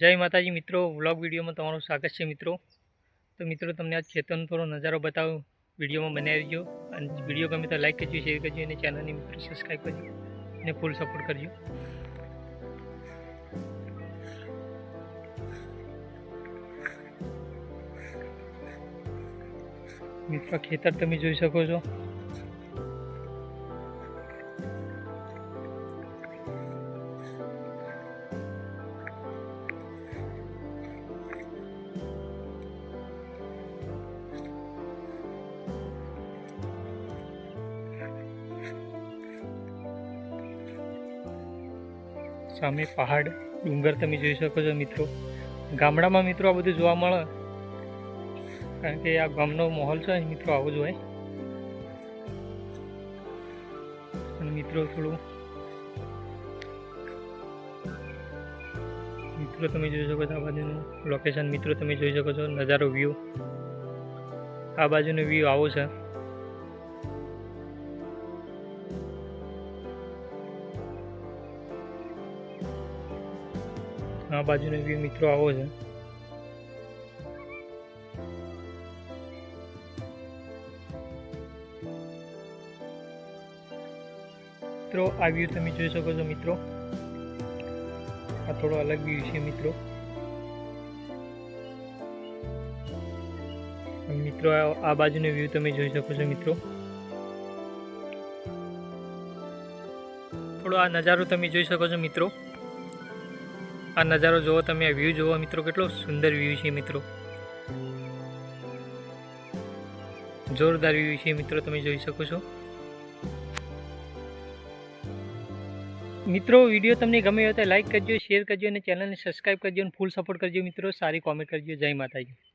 જય માતાજી મિત્રો, વ્લોગ વિડીયોમાં તમારું સ્વાગત છે મિત્રો. તો મિત્રો, તમને આ ખેતરનો થોડો નજારો બતાવું. વિડીયોમાં બનાવી દો અને વીડિયો ગમે તો લાઈક કરજો શેર કરજો, અને ચેનલને મિત્રો સબસ્ક્રાઈબ કરજો. અને ફૂલ સપોર્ટ કરજો. મિત્રો, ખેતર તમે જોઈ શકો છો. સામે પહાડ, ડુંગર તમે જોઈ શકો છો મિત્રો. ગામડામાં મિત્રો આ બધું જોવા મળે. કારણ કે આ ગામનો માહોલ છે મિત્રો આવો જ હોય. અને મિત્રો થોડું મિત્રો તમે જોઈ શકો છો આ બાજુનું લોકેશન મિત્રો તમે જોઈ શકો છો, નજારો વ્યૂ આ બાજુનો વ્યૂ આવો છે. આ બાજુનો વ્યૂ મિત્રો આવો છે. મિત્રો, આ વ્યૂ તમે જોઈ શકો છો મિત્રો. આ થોડો અલગ વ્યૂ છે મિત્રો. મિત્રો, આ- બાજુનો વ્યૂ તમે જોઈ શકો છો મિત્રો. થોડો આ નજારો તમે જોઈ શકો છો મિત્રો. આ નજારો જોવો તમે આ વ્યૂ જોવો મિત્રો કેટલો સુંદર વ્યૂ છે, મિત્રો. જોરદાર વ્યૂ છે, મિત્રો, તમે જોઈ શકો છો. મિત્રો વીડિયો તમને ગમે હોય તો લાઇક કરજો શેર કરજો અને ચેનલને સબસ્ક્રાઈબ કરજો અને ફૂલ સપોર્ટ કરજો, મિત્રો. સારી કોમેન્ટ કરજો. જય માતાજી.